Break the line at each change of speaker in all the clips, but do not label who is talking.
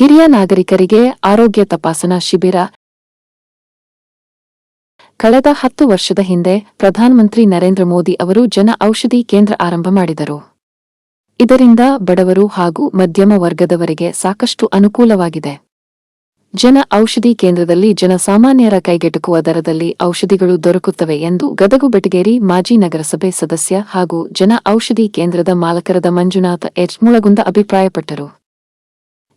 ಹಿರಿಯ ನಾಗರಿಕರಿಗೆ ಆರೋಗ್ಯ ತಪಾಸಣಾ ಶಿಬಿರ. ಕಳೆದ ಹತ್ತು ವರ್ಷದ ಹಿಂದೆ ಪ್ರಧಾನಮಂತ್ರಿ ನರೇಂದ್ರ ಮೋದಿ ಅವರು ಜನ ಔಷಧಿ ಕೇಂದ್ರ ಆರಂಭ ಮಾಡಿದರು. ಇದರಿಂದ ಬಡವರು ಹಾಗೂ ಮಧ್ಯಮ ವರ್ಗದವರಿಗೆ ಸಾಕಷ್ಟು ಅನುಕೂಲವಾಗಿದೆ. ಜನ ಔಷಧಿ ಕೇಂದ್ರದಲ್ಲಿ ಜನಸಾಮಾನ್ಯರ ಕೈಗೆಟುಕುವ ದರದಲ್ಲಿ ಔಷಧಿಗಳು ದೊರಕುತ್ತವೆ ಎಂದು ಗದಗು ಬೆಟಗೇರಿ ಮಾಜಿ ನಗರಸಭೆ ಸದಸ್ಯ ಹಾಗೂ ಜನ ಔಷಧಿ ಕೇಂದ್ರದ ಮಾಲಕರದ ಮಂಜುನಾಥ ಎಚ್. ಮುಳಗುಂದ ಅಭಿಪ್ರಾಯಪಟ್ಟರು.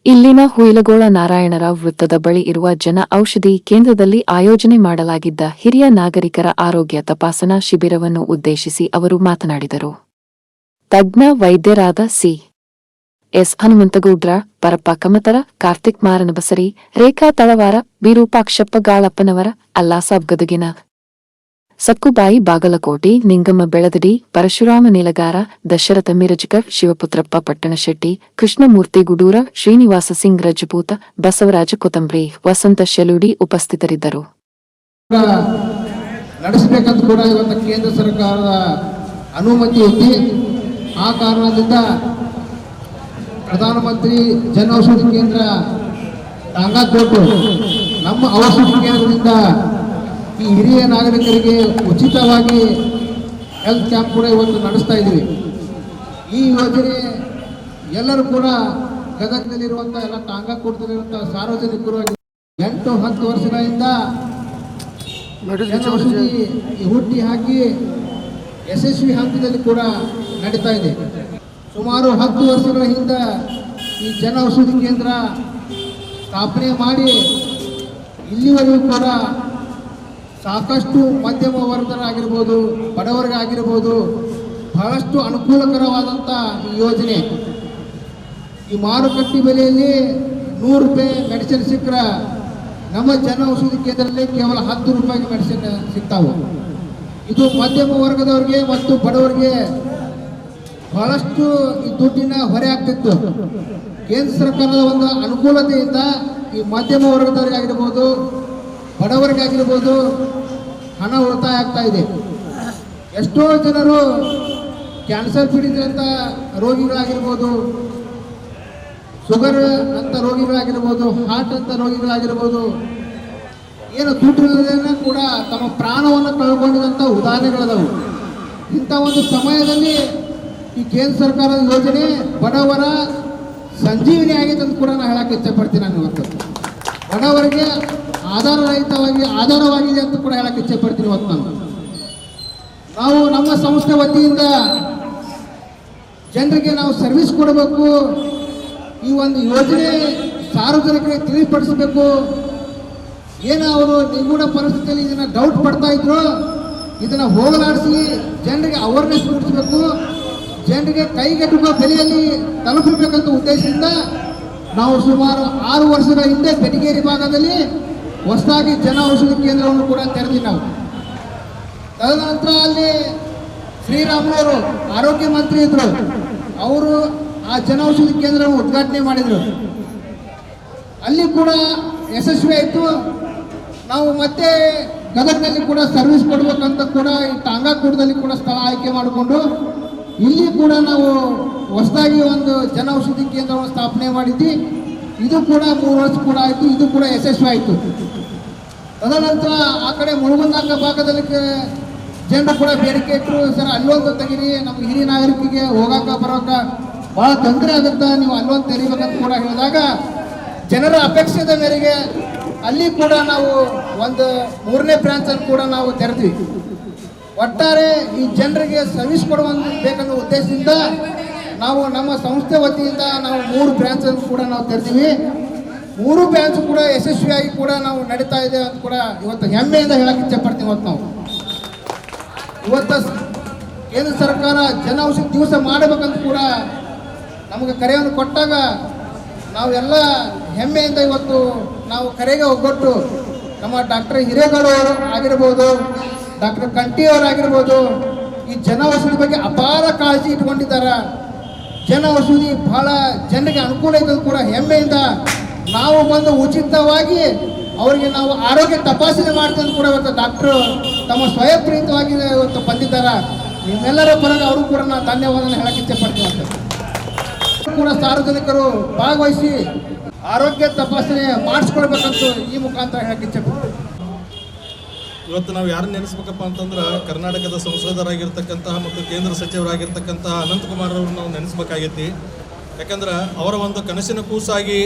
ಇಲ್ಲಿನ ಹುಯಿಲಗೋಳ ನಾರಾಯಣರಾವ್ ವೃತ್ತದ ಬಳಿ ಇರುವ ಜನ ಔಷಧಿ ಕೇಂದ್ರದಲ್ಲಿ ಆಯೋಜನೆ ಮಾಡಲಾಗಿದ್ದ ಹಿರಿಯ ನಾಗರಿಕರ ಆರೋಗ್ಯ ತಪಾಸಣಾ ಶಿಬಿರವನ್ನು ಉದ್ದೇಶಿಸಿ ಅವರು ಮಾತನಾಡಿದರು. ತಜ್ಞ ವೈದ್ಯರಾದ ಸಿ. ಎಸ್. ಹನುಮಂತಗೌಡ್ರ ಪರಪ್ಪ ಕಮತರ ಕಾರ್ತಿಕ್ ಮಾರನಬಸರಿ, ರೇಖಾ ತಳವಾರ, ವಿರೂಪಾಕ್ಷಪ್ಪ ಗಾಳಪ್ಪನವರ, ಅಲ್ಲಾಸಾಬ್ ಗದುಗಿನ ಸಕ್ಕುಬಾಯಿ ಬಾಗಲಕೋಟೆ, ನಿಂಗಮ್ಮ ಬೆಳದಡಿ, ಪರಶುರಾಮ ನೀಲಗಾರ, ದಶರಥ ಮಿರಜ್ಕರ್ ಶಿವಪುತ್ರಪ್ಪ ಪಟ್ಟಣಶೆಟ್ಟಿ, ಕೃಷ್ಣಮೂರ್ತಿ ಗುಡೂರ, ಶ್ರೀನಿವಾಸ ಸಿಂಗ್ ರಜಪೂತ, ಬಸವರಾಜ ಕೊತ್ತಂಬರಿ, ವಸಂತ ಶೆಲುಡಿ ಉಪಸ್ಥಿತರಿದ್ದರು.
ನಡೆಸಬೇಕಂತ ಕೂಡ ಇವತ್ತು ಕೇಂದ್ರ ಸರ್ಕಾರದ ಅನುಮತಿ ಐತಿ ಆ ಕಾರಣದಿಂದ ಪ್ರಧಾನಮಂತ್ರಿ ಜನೌಷಧಿ ಕೇಂದ್ರ ಟಾಂಗಾ ಕೊಟ್ಟು ನಮ್ಮ ಔಷಧಿ ಕೇಂದ್ರದಿಂದ ಈ ಹಿರಿಯ ನಾಗರಿಕರಿಗೆ ಉಚಿತವಾಗಿ ಹೆಲ್ತ್ ಕ್ಯಾಂಪ್ ಕೂಡ ಇವತ್ತು ನಡೆಸ್ತಾ ಇದ್ದೀವಿ. ಈ ಯೋಜನೆ ಎಲ್ಲರೂ ಕೂಡ ಗದಗದಲ್ಲಿರುವಂಥ ಎಲ್ಲ ಟಾಂಗ ಕೊಡ್ತಿರುವಂಥ ಸಾರ್ವಜನಿಕರು ಎಂಟು ಹತ್ತು ವರ್ಷಗಳಿಂದ ಈ ಹುಟ್ಟಿ ಹಾಕಿ ಯಶಸ್ವಿ ಹಂತದಲ್ಲಿ ಕೂಡ ನಡೀತಾ ಇದೆ. ಸುಮಾರು ಹತ್ತು ವರ್ಷಗಳ ಹಿಂದೆ ಈ ಜನ ಔಷಧಿ ಕೇಂದ್ರ ಸ್ಥಾಪನೆ ಮಾಡಿ ಇಲ್ಲಿವರೆಗೂ ಕೂಡ ಸಾಕಷ್ಟು ಮಧ್ಯಮ ವರ್ಗರಾಗಿರ್ಬೋದು ಬಡವರಿಗಾಗಿರ್ಬೋದು, ಬಹಳಷ್ಟು ಅನುಕೂಲಕರವಾದಂಥ ಈ ಯೋಜನೆ. ಈ ಮಾರುಕಟ್ಟೆ ಬೆಲೆಯಲ್ಲಿ ನೂರು ರೂಪಾಯಿ ಮೆಡಿಸಿನ್ ಸಿಕ್ಕರೆ ನಮ್ಮ ಜನ ಔಷಧಿ ಕೇಂದ್ರದಲ್ಲಿ ಕೇವಲ ಹತ್ತು ರೂಪಾಯಿಗೆ ಮೆಡಿಸಿನ್ ಸಿಗ್ತಾವೆ. ಇದು ಮಧ್ಯಮ ವರ್ಗದವ್ರಿಗೆ ಮತ್ತು ಬಡವರಿಗೆ ಬಹಳಷ್ಟು ಈ ದುಡ್ಡಿನ ಹೊರೆ ಆಗ್ತಿತ್ತು. ಕೇಂದ್ರ ಸರ್ಕಾರದ ಒಂದು ಅನುಕೂಲತೆಯಿಂದ ಈ ಮಧ್ಯಮ ವರ್ಗದವರಿಗಾಗಿರ್ಬೋದು ಬಡವರಿಗಾಗಿರ್ಬೋದು ಹಣ ಉಳಿತಾಯ ಆಗ್ತಾ ಇದೆ. ಎಷ್ಟೋ ಜನರು ಕ್ಯಾನ್ಸರ್ ಪೀಡಿತರಂಥ ರೋಗಿಗಳಾಗಿರ್ಬೋದು, ಶುಗರ್ ಅಂತ ರೋಗಿಗಳಾಗಿರ್ಬೋದು, ಹಾರ್ಟ್ ಅಂತ ರೋಗಿಗಳಾಗಿರ್ಬೋದು, ಏನು ದುಡ್ಡು ಕೂಡ ತಮ್ಮ ಪ್ರಾಣವನ್ನು ಕಳ್ಕೊಂಡಿದಂಥ ಉದಾಹರಣೆಗಳಾದವು. ಇಂಥ ಒಂದು ಸಮಯದಲ್ಲಿ ಈ ಕೇಂದ್ರ ಸರ್ಕಾರದ ಯೋಜನೆ ಬಡವರ ಸಂಜೀವಿನಿ ಆಗಿದೆ ಅಂತ ಕೂಡ ನಾನು ಹೇಳಕ್ಕೆ ಇಷ್ಟಪಡ್ತೀನಿ ನಾನು ಇವತ್ತು. ಬಡವರಿಗೆ ಆಧಾರರಹಿತವಾಗಿ ಆಧಾರವಾಗಿದೆ ಅಂತ ಕೂಡ ಹೇಳಕ್ಕೆ ಇಚ್ಛೆಪಡ್ತೀನಿ ಇವತ್ತು ನಾನು. ನಾವು ನಮ್ಮ ಸಂಸ್ಥೆ ವತಿಯಿಂದ ಜನರಿಗೆ ನಾವು ಸರ್ವಿಸ್ ಕೊಡಬೇಕು. ಈ ಒಂದು ಯೋಜನೆ ಸಾರ್ವಜನಿಕರಿಗೆ ತಿಳಿಪಡಿಸಬೇಕು. ಏನು ಅವರು ನಿಗೂಢ ಪರಿಸ್ಥಿತಿಯಲ್ಲಿ ಇದನ್ನ ಡೌಟ್ ಪಡ್ತಾ ಇದ್ರು, ಇದನ್ನ ಹೋಗಲಾಡಿಸಿ ಜನರಿಗೆ ಅವೇರ್ನೆಸ್ ಮೂಡಿಸಬೇಕು. ಜನರಿಗೆ ಕೈಗೆಟುಕುವ ಬೆಲೆಯಲ್ಲಿ ತಲುಪಬೇಕಂತ ಉದ್ದೇಶದಿಂದ ನಾವು ಸುಮಾರು ಆರು ವರ್ಷದ ಹಿಂದೆ ಬೆಟಗೇರಿ ಭಾಗದಲ್ಲಿ ಹೊಸದಾಗಿ ಜನ ಔಷಧಿ ಕೇಂದ್ರವನ್ನು ಕೂಡ ತೆರೆದ್ವಿ ನಾವು. ತದನಂತರ ಅಲ್ಲಿ ಶ್ರೀರಾಮುಲವರು ಆರೋಗ್ಯ ಮಂತ್ರಿ ಇದ್ರು. ಅವರು ಆ ಜನೌಷಧಿ ಕೇಂದ್ರವನ್ನು ಉದ್ಘಾಟನೆ ಮಾಡಿದರು. ಅಲ್ಲಿ ಕೂಡ ಯಶಸ್ವಿ ಆಯಿತು. ನಾವು ಮತ್ತೆ ಗದಗನಲ್ಲಿ ಕೂಡ ಸರ್ವಿಸ್ ಕೊಡಬೇಕಂತ ಕೂಡ ಈ ಟಾಂಗಾಕೂಟದಲ್ಲಿ ಕೂಡ ಸ್ಥಳ ಆಯ್ಕೆ ಮಾಡಿಕೊಂಡು, ಇಲ್ಲಿ ಕೂಡ ನಾವು ಹೊಸದಾಗಿ ಒಂದು ಜನೌಷಧಿ ಕೇಂದ್ರವನ್ನು ಸ್ಥಾಪನೆ ಮಾಡಿದ್ವಿ. ಇದು ಕೂಡ ಮೂರು ವರ್ಷ ಕೂಡ ಆಯಿತು, ಇದು ಕೂಡ ಯಶಸ್ವಿ ಆಯಿತು. ತದನಂತರ ಆ ಕಡೆ ಮುಳುಗುಂದಾಕ ಭಾಗದಲ್ಲಿ ಜನರು ಕೂಡ ಬೇಡಿಕೆ ಇಟ್ಟರು ಸರ್, ಅಲ್ಲೊಂದು ತೆಗೀರಿ, ನಮ್ಮ ಹಿರಿಯ ನಾಗರಿಕರಿಗೆ ಹೋಗಾಕ ಬರೋಕ ಭಾಳ ತೊಂದರೆ ಆಗುತ್ತೆ, ನೀವು ಅಲ್ಲೊಂದು ತೆರಿಬೇಕಂತ ಕೂಡ ಹೇಳಿದಾಗ ಜನರ ಅಪೇಕ್ಷೆದ ಮೇರೆಗೆ ಅಲ್ಲಿ ಕೂಡ ನಾವು ಒಂದು ಮೂರನೇ ಬ್ರಾಂಚನ್ನು ಕೂಡ ನಾವು ತೆರೆದ್ವಿ. ಒಟ್ಟಾರೆ ಈ ಜನರಿಗೆ ಸರ್ವಿಸ್ ಕೊಡುವಂತ ಬೇಕನ್ನೋ ಉದ್ದೇಶದಿಂದ ನಾವು ನಮ್ಮ ಸಂಸ್ಥೆ ವತಿಯಿಂದ ನಾವು ಮೂರು ಬ್ರಾಂಚನ್ನು ಕೂಡ ನಾವು ತೆರೆದೀವಿ. ಮೂರು ಬ್ರ್ಯಾಂಚ್ ಕೂಡ ಯಶಸ್ವಿಯಾಗಿ ಕೂಡ ನಾವು ನಡೀತಾ ಇದೆ ಅಂತ ಕೂಡ ಇವತ್ತು ಹೆಮ್ಮೆಯಿಂದ ಹೇಳಕ್ಕೆ ಇಚ್ಛೆ ಪಡ್ತೀವಿ ಇವತ್ತು ನಾವು. ಇವತ್ತು ಕೇಂದ್ರ ಸರ್ಕಾರ ಜನ ಔಷಧಿ ದಿವಸ ಮಾಡಬೇಕಂತ ಕೂಡ ನಮಗೆ ಕರೆಯನ್ನು ಕೊಟ್ಟಾಗ ನಾವೆಲ್ಲ ಹೆಮ್ಮೆಯಿಂದ ಇವತ್ತು ನಾವು ಕರೆಗೆ ಒಗ್ಗಟ್ಟು ನಮ್ಮ ಡಾಕ್ಟರ್ ಹಿರೇಗೌಡ ಅವರು ಆಗಿರ್ಬೋದು, ಡಾಕ್ಟರ್ ಕಂಠಿ ಅವರಾಗಿರ್ಬೋದು, ಈ ಜನ ಬಗ್ಗೆ ಅಪಾರ ಕಾಳಜಿ ಇಟ್ಕೊಂಡಿದ್ದಾರೆ. ಜನ ಔಷಧಿ ಬಹಳ ಜನರಿಗೆ ಅನುಕೂಲ ಇದ್ದದ್ದು ಕೂಡ ಹೆಮ್ಮೆಯಿಂದ ನಾವು ಬಂದು ಉಚಿತವಾಗಿ ಅವರಿಗೆ ನಾವು ಆರೋಗ್ಯ ತಪಾಸಣೆ ಮಾಡ್ತೀವಿ ಅಂತ ಕೂಡ ಇವತ್ತು ಡಾಕ್ಟ್ರು ತಮ್ಮ ಸ್ವಯಂಪ್ರೇರಿತವಾಗಿ ಇವತ್ತು ಬಂದಿದ್ದಾರೆ ನಿಮ್ಮೆಲ್ಲರ ಪರವಾಗಿ ಅವರು ಕೂಡ ನಾನು ಧನ್ಯವಾದ ಹೇಳಕ್ಕೆ ಇಚ್ಛೆ ಪಡ್ತೀನಿ ಅಂತ ಕೂಡ ಸಾರ್ವಜನಿಕರು ಭಾಗವಹಿಸಿ ಆರೋಗ್ಯ ತಪಾಸಣೆ ಮಾಡಿಸ್ಕೊಳ್ಬೇಕಂತ ಈ ಮುಖಾಂತರ ಹೇಳಕ್ಕೆ ಇಚ್ಛೆ.
ಇವತ್ತು ನಾವು ಯಾರನ್ನ ನೆನೆಸ್ಬೇಕಪ್ಪ ಅಂತಂದ್ರೆ ಕರ್ನಾಟಕದ ಸಂಸದರಾಗಿರ್ತಕ್ಕಂತಹ ಮತ್ತು ಕೇಂದ್ರ ಸಚಿವರಾಗಿರ್ತಕ್ಕಂತಹ ಅನಂತಕುಮಾರ್ ಅವ್ರನ್ನ ನಾವು ನೆನೆಸ್ಬೇಕಾಗೈತಿ. ಯಾಕಂದ್ರೆ ಅವರ ಒಂದು ಕನಸಿನ ಕೂಸಾಗಿ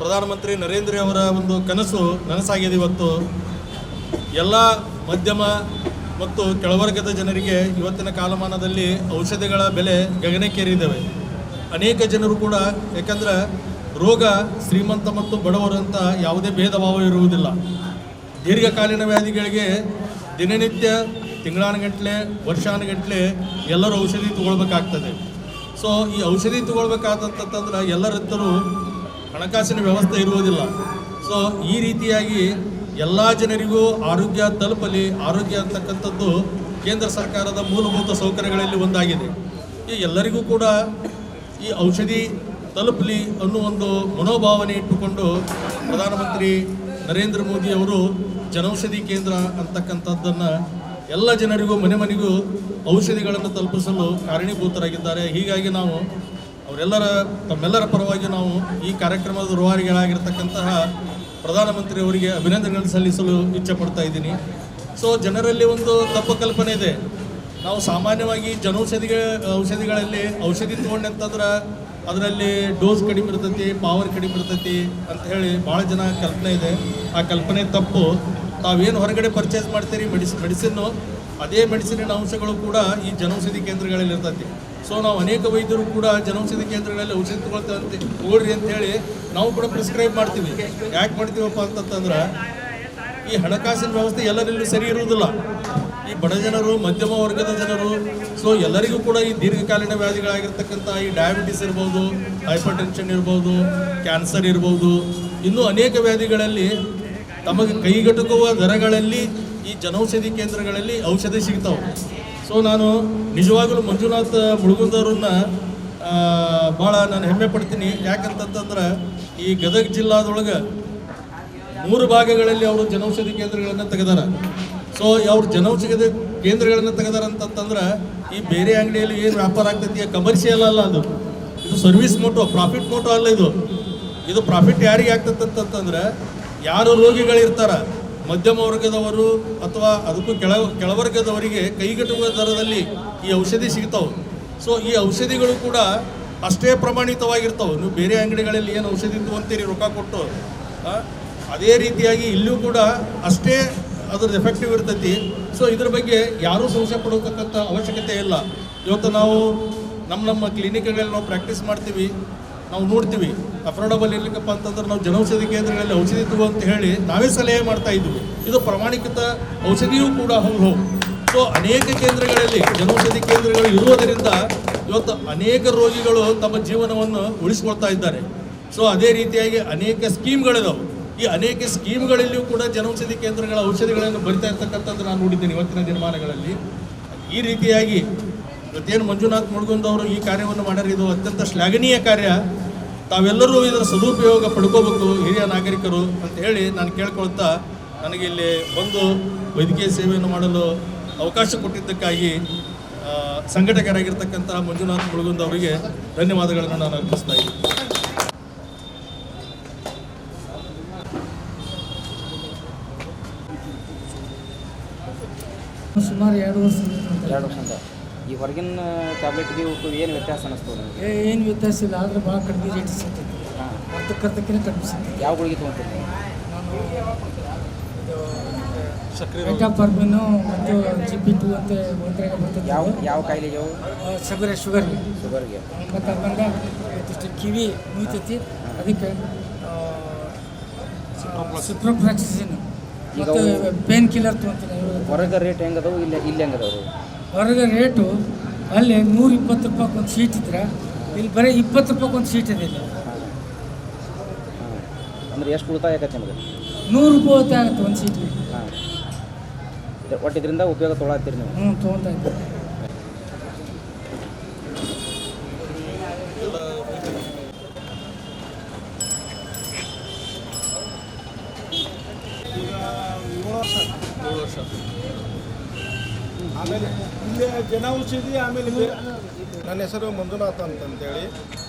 ಪ್ರಧಾನಮಂತ್ರಿ ನರೇಂದ್ರ ಅವರ ಒಂದು ಕನಸು ನನಸಾಗಿದೆ ಇವತ್ತು. ಎಲ್ಲ ಮಧ್ಯಮ ಮತ್ತು ಕೆಳವರ್ಗದ ಜನರಿಗೆ ಇವತ್ತಿನ ಕಾಲಮಾನದಲ್ಲಿ ಔಷಧಿಗಳ ಬೆಲೆ ಗಗನಕ್ಕೇರಿದ್ದಾವೆ ಅನೇಕ ಜನರು ಕೂಡ ಯಾಕಂದ್ರೆ ರೋಗ ಶ್ರೀಮಂತ ಮತ್ತು ಬಡವರು ಅಂತ ಯಾವುದೇ ಭೇದ ಭಾವ ಇರುವುದಿಲ್ಲ. ದೀರ್ಘಕಾಲೀನ ವ್ಯಾಧಿಗಳಿಗೆ ದಿನನಿತ್ಯ, ತಿಂಗಳಾನುಗಂಟ್ಲೆ, ವರ್ಷಾನುಗಂಟ್ಲೆ ಎಲ್ಲರೂ ಔಷಧಿ ತಗೊಳ್ಬೇಕಾಗ್ತದೆ. ಸೊ ಈ ಔಷಧಿ ತಗೊಳ್ಬೇಕಾದಂತಂದ್ರೆ ಎಲ್ಲರತ್ತರೂ ಹಣಕಾಸಿನ ವ್ಯವಸ್ಥೆ ಇರುವುದಿಲ್ಲ. ಸೊ ಈ ರೀತಿಯಾಗಿ ಎಲ್ಲ ಜನರಿಗೂ ಆರೋಗ್ಯ ತಲುಪಲಿ, ಆರೋಗ್ಯ ಅಂತಕ್ಕಂಥದ್ದು ಕೇಂದ್ರ ಸರ್ಕಾರದ ಮೂಲಭೂತ ಸೌಕರ್ಯಗಳಲ್ಲಿ ಒಂದಾಗಿದೆ. ಈ ಎಲ್ಲರಿಗೂ ಕೂಡ ಈ ಔಷಧಿ ತಲುಪಲಿ ಅನ್ನೋ ಒಂದು ಮನೋಭಾವನೆ ಇಟ್ಟುಕೊಂಡು ಪ್ರಧಾನಮಂತ್ರಿ ನರೇಂದ್ರ ಮೋದಿ ಅವರು ಜನೌಷಧಿ ಕೇಂದ್ರ ಅಂತಕ್ಕಂಥದ್ದನ್ನು ಎಲ್ಲ ಜನರಿಗೂ, ಮನೆ ಮನೆಗೂ ಔಷಧಿಗಳನ್ನು ತಲುಪಿಸಲು ಕಾರಣೀಭೂತರಾಗಿದ್ದಾರೆ. ಹೀಗಾಗಿ ನಾವು ಅವರೆಲ್ಲರ, ತಮ್ಮೆಲ್ಲರ ಪರವಾಗಿ ನಾವು ಈ ಕಾರ್ಯಕ್ರಮದ ರೂವಾರಿಗಳಾಗಿರ್ತಕ್ಕಂತಹ ಪ್ರಧಾನಮಂತ್ರಿ ಅವರಿಗೆ ಅಭಿನಂದನೆಗಳನ್ನು ಸಲ್ಲಿಸಲು ಇಚ್ಛೆ ಪಡ್ತಾ ಇದ್ದೀನಿ. ಸೊ ಜನರಲ್ಲಿ ಒಂದು ತಪ್ಪು ಕಲ್ಪನೆ ಇದೆ. ನಾವು ಸಾಮಾನ್ಯವಾಗಿ ಜನೌಷಧಿಗಳ ಔಷಧಿಗಳಲ್ಲಿ ಔಷಧಿ ತೊಗೊಂಡೆ ಅಂತಂದ್ರೆ ಅದರಲ್ಲಿ ಡೋಸ್ ಕಡಿಮೆ ಇರ್ತೈತಿ ಪವರ್ ಕಡಿಮೆ ಇರ್ತೈತಿ ಅಂತ ಹೇಳಿ ಭಾಳ ಜನ ಕಲ್ಪನೆ ಇದೆ. ಆ ಕಲ್ಪನೆ ತಪ್ಪು. ತಾವೇನು ಹೊರಗಡೆ ಪರ್ಚೇಸ್ ಮಾಡ್ತೀರಿ? ಮೆಡಿಸಿ ಮೆಡಿಸಿನ್ನು ಅದೇ ಮೆಡಿಸಿನಿನ ಅಂಶಗಳು ಕೂಡ ಈ ಜನೌಷಧಿ ಕೇಂದ್ರಗಳಲ್ಲಿ ಇರ್ತೈತಿ. ಸೊ ನಾವು ಅನೇಕ ವೈದ್ಯರು ಕೂಡ ಜನೌಷಧಿ ಕೇಂದ್ರಗಳಲ್ಲಿ ಔಷಧಿ ತಗೊಳ್ತೇವೆ ತಗೊಳ್ರಿ ಅಂತ ಹೇಳಿ ನಾವು ಕೂಡ ಪ್ರಿಸ್ಕ್ರೈಬ್ ಮಾಡ್ತೀವಿ. ಯಾಕೆ ಮಾಡ್ತೀವಪ್ಪ ಅಂತಂತಂದ್ರೆ ಈ ಹಣಕಾಸಿನ ವ್ಯವಸ್ಥೆ ಎಲ್ಲರಲ್ಲೂ ಸರಿ ಇರುವುದಿಲ್ಲ. ಈ ಬಡ ಜನರು, ಮಧ್ಯಮ ವರ್ಗದ ಜನರು ಸೊ ಎಲ್ಲರಿಗೂ ಕೂಡ ಈ ದೀರ್ಘಕಾಲೀನ ವ್ಯಾಧಿಗಳಾಗಿರ್ತಕ್ಕಂಥ ಈ ಡಯಾಬಿಟಿಸ್ ಇರ್ಬೋದು ಹೈಪರ್ ಟೆನ್ಷನ್ ಇರ್ಬೋದು ಕ್ಯಾನ್ಸರ್ ಇರ್ಬೋದು, ಇನ್ನೂ ಅನೇಕ ವ್ಯಾಧಿಗಳಲ್ಲಿ ತಮಗೆ ಕೈಗೆಟುಕುವ ದರಗಳಲ್ಲಿ ಈ ಜನೌಷಧಿ ಕೇಂದ್ರಗಳಲ್ಲಿ ಔಷಧಿ ಸಿಗ್ತಾವೆ. ಸೊ ನಾನು ನಿಜವಾಗಲೂ ಮಂಜುನಾಥ್ ಮುಳುಗುಂದವ್ರನ್ನ ಭಾಳ ನಾನು ಹೆಮ್ಮೆ ಪಡ್ತೀನಿ. ಯಾಕಂತಂತಂದ್ರೆ ಈ ಗದಗ ಜಿಲ್ಲಾದೊಳಗೆ ಮೂರು ಭಾಗಗಳಲ್ಲಿ ಅವರು ಜನೌಷಧಿ ಕೇಂದ್ರಗಳನ್ನು ತೆಗೆದಾರ. ಸೊ ಅವ್ರು ಜನೌಷಧಿ ಕೇಂದ್ರಗಳನ್ನು ತೆಗೆದಾರ ಅಂತಂತಂದ್ರೆ ಈ ಬೇರೆ ಅಂಗಡಿಯಲ್ಲಿ ಏನು ವ್ಯಾಪಾರ ಆಗ್ತೈತಿ ಕಮರ್ಷಿಯಲ್ ಅಲ್ಲ ಅದು. ಇದು ಸರ್ವಿಸ್ ಮೋಟೋ ಪ್ರಾಫಿಟ್ ಮೋಟೋ ಅಲ್ಲ ಇದು. ಇದು ಪ್ರಾಫಿಟ್ ಯಾರಿಗೆ ಆಗ್ತದೆ ಅಂತಂತಂದ್ರೆ ಯಾರು ರೋಗಿಗಳಿರ್ತಾರ, ಮಧ್ಯಮ ವರ್ಗದವರು ಅಥವಾ ಅದಕ್ಕೂ ಕೆಳ, ಕೆಳವರ್ಗದವರಿಗೆ ಕೈಗೆಟುವ ದರದಲ್ಲಿ ಈ ಔಷಧಿ ಸಿಗ್ತಾವೆ. ಸೊ ಈ ಔಷಧಿಗಳು ಕೂಡ ಅಷ್ಟೇ ಪ್ರಮಾಣಿತವಾಗಿರ್ತಾವೆ. ನೀವು ಬೇರೆ ಅಂಗಡಿಗಳಲ್ಲಿ ಏನು ಔಷಧಿ ಅಂತೀರಿ, ರೊಕ್ಕ ಕೊಟ್ಟು ಅದೇ ರೀತಿಯಾಗಿ ಇಲ್ಲೂ ಕೂಡ ಅಷ್ಟೇ ಅದ್ರದ್ದು ಎಫೆಕ್ಟಿವ್ ಇರ್ತೈತಿ. ಸೊ ಇದ್ರ ಬಗ್ಗೆ ಯಾರೂ ಸಂಶಯ ಪಡೋತಕ್ಕಂಥ ಅವಶ್ಯಕತೆ ಇಲ್ಲ. ಇವತ್ತು ನಾವು ನಮ್ಮ ನಮ್ಮ ಕ್ಲಿನಿಕ್ಗಳಲ್ಲಿ ನಾವು ಪ್ರಾಕ್ಟೀಸ್ ಮಾಡ್ತೀವಿ. ನಾವು ನೋಡ್ತೀವಿ ಅಫೋರ್ಡಬಲ್ ಇರ್ಲಿಕ್ಕಪ್ಪ ಅಂತಂದ್ರೆ ನಾವು ಜನೌಷಧಿ ಕೇಂದ್ರಗಳಲ್ಲಿ ಔಷಧಿ ತಗೋ ಅಂತ ಹೇಳಿ ನಾವೇ ಸಲಹೆ ಮಾಡ್ತಾ ಇದ್ವಿ. ಇದು ಪ್ರಮಾಣಿತ ಔಷಧಿಯೂ ಕೂಡ ಹೌದು ಸೊ ಅನೇಕ ಕೇಂದ್ರಗಳಲ್ಲಿ ಜನೌಷಧಿ ಕೇಂದ್ರಗಳು ಇರುವುದರಿಂದ ಇವತ್ತು ಅನೇಕ ರೋಗಿಗಳು ತಮ್ಮ ಜೀವನವನ್ನು ಉಳಿಸ್ಕೊಳ್ತಾ ಇದ್ದಾರೆ. ಸೊ ಅದೇ ರೀತಿಯಾಗಿ ಅನೇಕ ಸ್ಕೀಮ್ಗಳಿದಾವೆ ಈ ಅನೇಕ ಸ್ಕೀಮ್ಗಳಲ್ಲಿಯೂ ಕೂಡ ಜನೌಷಧಿ ಕೇಂದ್ರಗಳ ಔಷಧಿಗಳನ್ನು ಬರಿತಾ ಇರ್ತಕ್ಕಂಥದ್ದು ನಾನು ನೋಡಿದ್ದೇನೆ ಇವತ್ತಿನ ದಿನಮಾನಗಳಲ್ಲಿ. ಈ ರೀತಿಯಾಗಿ ಇವತ್ತೇನು ಮಂಜುನಾಥ್ ಮುಳುಗುಂದ್ ಅವರು ಈ ಕಾರ್ಯವನ್ನು ಮಾಡ್ಯಾರ ಇದು ಅತ್ಯಂತ ಶ್ಲಾಘನೀಯ ಕಾರ್ಯ. ತಾವೆಲ್ಲರೂ ಇದರ ಸದುಪಯೋಗ ಪಡ್ಕೋಬೇಕು ಹಿರಿಯ ನಾಗರಿಕರು ಅಂತ ಹೇಳಿ ನಾನು ಕೇಳ್ಕೊಳ್ತಾ ನನಗೆ ಇಲ್ಲಿ ಬಂದು ವೈದ್ಯಕೀಯ ಸೇವೆಯನ್ನು ಮಾಡಲು ಅವಕಾಶ ಕೊಟ್ಟಿದ್ದಕ್ಕಾಗಿ ಸಂಘಟಕರಾಗಿರ್ತಕ್ಕಂಥ ಮಂಜುನಾಥ್ ಮುಳುಗುಂದ್ ಅವರಿಗೆ ಧನ್ಯವಾದಗಳನ್ನು ನಾನು ಅರ್ಪಿಸ್ತಾ ಇದ್ದೀನಿ.
ಸುಮಾರು ಎರಡು ವರ್ಷ
ಎರಡು ವರ್ಷ ಅಂತ. ಈ ಹೊರಗಿನ ಟ್ಯಾಬ್ಲೆಟ್ಗೆ ಇವಕ್ಕೂ ಏನು ವ್ಯತ್ಯಾಸ ಅನ್ನಿಸ್ತು ನಿಮಗೆ?
ಏನು ವ್ಯತ್ಯಾಸ ಇಲ್ಲ ಆದರೆ ಭಾಳ ಕಡಿಮೆ ರೇಟ್ ಸಿಗ್ತೈತಿ.
ಹಾಂ.
ಅರ್ಧಕ್ಕರ್ಧಕ್ಕಿಂತ ಕಡಿಮೆ ಸಿಗ್ತೈತಿ.
ಯಾವ ಗುಳಿಗೆ
ತೊಗೊಂತೀನಿ
ಮೆಟಾಫಾರ್ಮಿನು ಮತ್ತು ಜಿ ಪಿ ಟು ಅಂತ ಒಂದ್ರಾಗ ಬರ್ತದೆ.
ಯಾವ ಯಾವ ಕಾಯಿಲೆಗೆ ಯಾವ
ಶುಗರ್ ಶುಗರ್ಗೆ
ಶುಗರ್ಗೆ.
ಮತ್ತು ಅದ್ರಂಗ ಮತ್ತಿಷ್ಟು ಕಿವಿ ಮುಗಿತೈತಿ ಅದಕ್ಕೆ ಸಿಪ್ರೋಫ್ಲಾಕ್ಸಿನ್
ಈಗ
ಮತ್ತು ಪೇನ್ ಕಿಲ್ಲರ್ ತೊಗೊಂತೀನಿ
ಹೊರಗೆ ರೇಟ್ ಹೆಂಗದವು? ಇಲ್ಲ ಇಲ್ಲಿ ಹೆಂಗದವು?
ಹೊರಗೆ ರೇಟು ಅಲ್ಲಿ ನೂರ ಇಪ್ಪತ್ತು ರೂಪಾಯಿ ಒಂದು ಸೀಟ್ ಇದ್ರೆ ಇಲ್ಲಿ ಬರೀ ಇಪ್ಪತ್ತು ರೂಪಾಯಿ ಒಂದು ಸೀಟ್ ಇದೆ ಇಲ್ಲಿ.
ಅಂದ್ರೆ ಎಷ್ಟು ಉಳಿತಾಯ ಆಗತ್ತೆ ನಿಮಗೆ?
ನೂರು ರೂಪಾಯಿ ಹೊತ್ತೆ ಆಗುತ್ತೆ ಒಂದು ಸೀಟ್
ಹಾಂ. ಒಟ್ಟು ಇದರಿಂದ ಉಪಯೋಗ ತೊಗೊಳತ್ತೀರಿ ನೀವು?
ಹ್ಞೂ ತೊಗೊತಾ ಇದ್ದೆ
ಏಳು ವರ್ಷ
ಆಮೇಲೆ ಇಲ್ಲಿ ಜನೌಷಧಿ, ಆಮೇಲೆ ನನ್ನ ಹೆಸರು ಮಂಜುನಾಥ್ ಅಂತಂತೇಳಿ.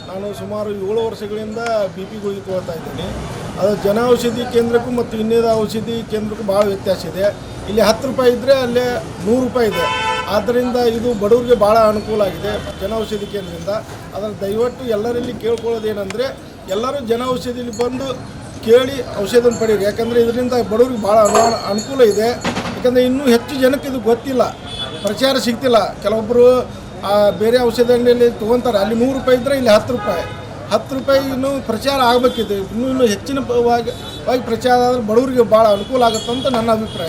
ನಾನು ಸುಮಾರು ಏಳು ವರ್ಷಗಳಿಂದ ಬಿ ಪಿ ಗುಳಿಗೆ ತೊಗೊಳ್ತಾ ಇದ್ದೀನಿ. ಅದು ಜನೌಷಧಿ ಕೇಂದ್ರಕ್ಕೂ ಮತ್ತು ಇನ್ನೇದ ಔಷಧಿ ಕೇಂದ್ರಕ್ಕೂ ಭಾಳ ವ್ಯತ್ಯಾಸ ಇದೆ. ಇಲ್ಲಿ ಹತ್ತು ರೂಪಾಯಿ ಇದ್ದರೆ ಅಲ್ಲೇ ನೂರು ರೂಪಾಯಿ ಇದೆ. ಆದ್ದರಿಂದ ಇದು ಬಡವರಿಗೆ ಭಾಳ ಅನುಕೂಲ ಆಗಿದೆ ಜನ ಔಷಧಿ ಕೇಂದ್ರದಿಂದ. ಅದನ್ನು ದಯವಿಟ್ಟು ಎಲ್ಲರಲ್ಲಿ ಕೇಳ್ಕೊಳ್ಳೋದೇನೆಂದರೆ, ಎಲ್ಲರೂ ಜನ ಔಷಧಿಲಿ ಬಂದು ಕೇಳಿ ಔಷಧಿಯನ್ನು ಪಡೀರಿ. ಯಾಕಂದರೆ ಇದರಿಂದ ಬಡವ್ರಿಗೆ ಭಾಳ ಅನು ಅನುಕೂಲ ಇದೆ. ಯಾಕಂದರೆ ಇನ್ನೂ ಹೆಚ್ಚು ಜನಕ್ಕೆ ಇದು ಗೊತ್ತಿಲ್ಲ. ಪ್ರಚಾರ ಸಿಗ್ತಿಲ್ಲ. ಕೆಲವೊಬ್ಬರು ಆ, ಬೇರೆ ಔಷಧಿ ಅಂಗಡಿಯಲ್ಲಿ ತೊಗೊತಾರೆ. ಅಲ್ಲಿ ನೂರು ರೂಪಾಯಿ ಇದ್ದರೆ ಇಲ್ಲಿ ಹತ್ತು ರೂಪಾಯಿ. ಹತ್ತು ರೂಪಾಯಿ ಇನ್ನೂ ಪ್ರಚಾರ ಆಗಬೇಕಿದೆ ಇನ್ನೂ ಇನ್ನೂ ಹೆಚ್ಚಿನ ವಾಗಿ ಪ್ರಚಾರ ಆದರೆ ಬಡವರಿಗೆ ಭಾಳ ಅನುಕೂಲ ಆಗುತ್ತೆ ಅಂತ ನನ್ನ ಅಭಿಪ್ರಾಯ.